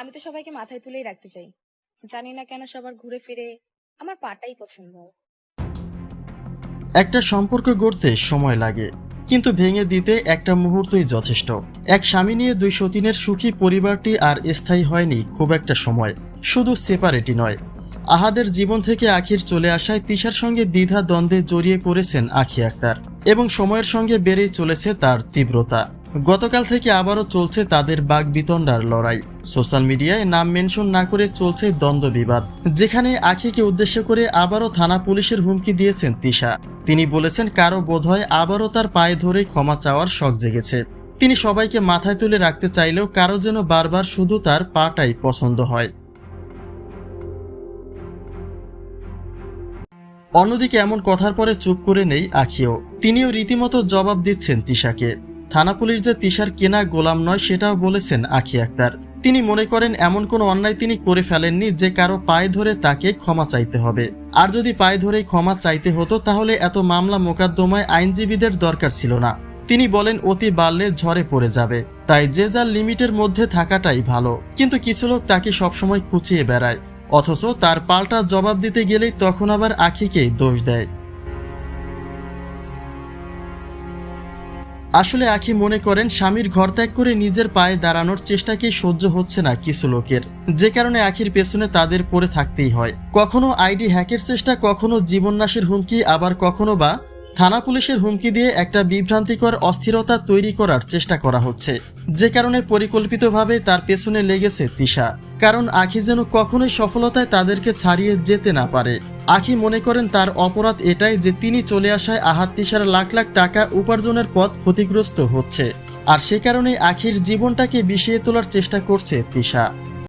আমি তো সবাইকে মাথায় তুলেই রাখতে চাই। জানি না কেন সবার ঘুরে ফিরে আমার পাটাই পছন্দ। একটা সম্পর্ক গড়তে সময় লাগে, কিন্তু ভেঙে দিতে একটা মুহূর্তই যথেষ্ট। এক স্বামী নিয়ে দুই সতীনের সুখী পরিবারটি আর স্থায়ী হয়নি খুব একটা সময়, শুধু সেপারেটই নয়। আহাদের জীবন থেকে আখির চলে আসায় তিশার সঙ্গে দ্বিধা দ্বন্দ্বে জড়িয়ে পড়েছেন আখি আক্তার, এবং সময়ের সঙ্গে বেড়েই চলেছে তার তীব্রতা। গতকাল থেকে আবারও চলছে তাদের বাগবিতণ্ডার লড়াই। সোশ্যাল মিডিয়ায় নাম মেনশন না করে চলছে দ্বন্দ্ব বিবাদ, যেখানে আখিকে উদ্দেশ্য করে আবারও থানা পুলিশের হুমকি দিয়েছেন তিশা। তিনি বলেছেন কারও বোধহয় আবারও তার পায়ে ধরে ক্ষমা চাওয়ার শখ জেগেছে। তিনি সবাইকে মাথায় তুলে রাখতে চাইলেও কারও যেন বারবার শুধু তার পাটাই পছন্দ হয়। অন্যদিকে এমন কথার পরে চুপ করে নেই আখিও। তিনিও রীতিমতো জবাব দিচ্ছেন তিশাকে। থানা পুলিশ যে তিশার কেনা গোলাম নয় সেটাও বলেছেন আখি আক্তার। তিনি মনে করেন, এমন কোনো অন্যায় তিনি করে ফেলেননি যে কারও পায়ে ধরে তাকে ক্ষমা চাইতে হবে। আর যদি পায়ে ধরে ক্ষমা চাইতে হতো, তাহলে এত মামলা মোকদ্দমায় আইনজীবীদের দরকার ছিল না। তিনি বলেন, অতি বাড়লে ঝরে পড়ে যাবে। তাই যে যার লিমিটের মধ্যে থাকাটাই ভালো। কিন্তু কিছু লোক তাকে সবসময় খুঁচিয়ে বেড়ায়। অথচ তার পাল্টা জবাব দিতে গেলেই তখন আবার আখিকেই দোষ দেয়। আসলে আখি মনে করেন স্বামীর ঘর ত্যাগ করে নিজের পায়ে দাঁড়ানোর চেষ্টাকেই সহ্য হচ্ছে না কিছু লোকের। যে কারণে আখির পেছনে তাদের পড়ে থাকতেই হয়। কখনো আইডি হ্যাকের চেষ্টা, কখনো জীবননাশের হুমকি, আবার কখনো বা থানা পুলিশের হুমকি দিয়ে একটা বিভ্রান্তিকর অস্থিরতা তৈরি করার চেষ্টা করা হচ্ছে। যে কারণে পরিকল্পিতভাবে তার পেছনে লেগেছে তিশা। কারণ আখি যেন কখনোই সফলতায় তাদেরকে ছাড়িয়ে যেতে না পারে। আখি মনে করেন তার অপরাধ এটাই যে তিনি চলে আসায় আহাত তিশার লাখ লাখ টাকা উপার্জনের পথ ক্ষতিগ্রস্ত হচ্ছে। আর সে কারণে আখির জীবনটাকে বিষিয়ে তোলার চেষ্টা করছে তিশা।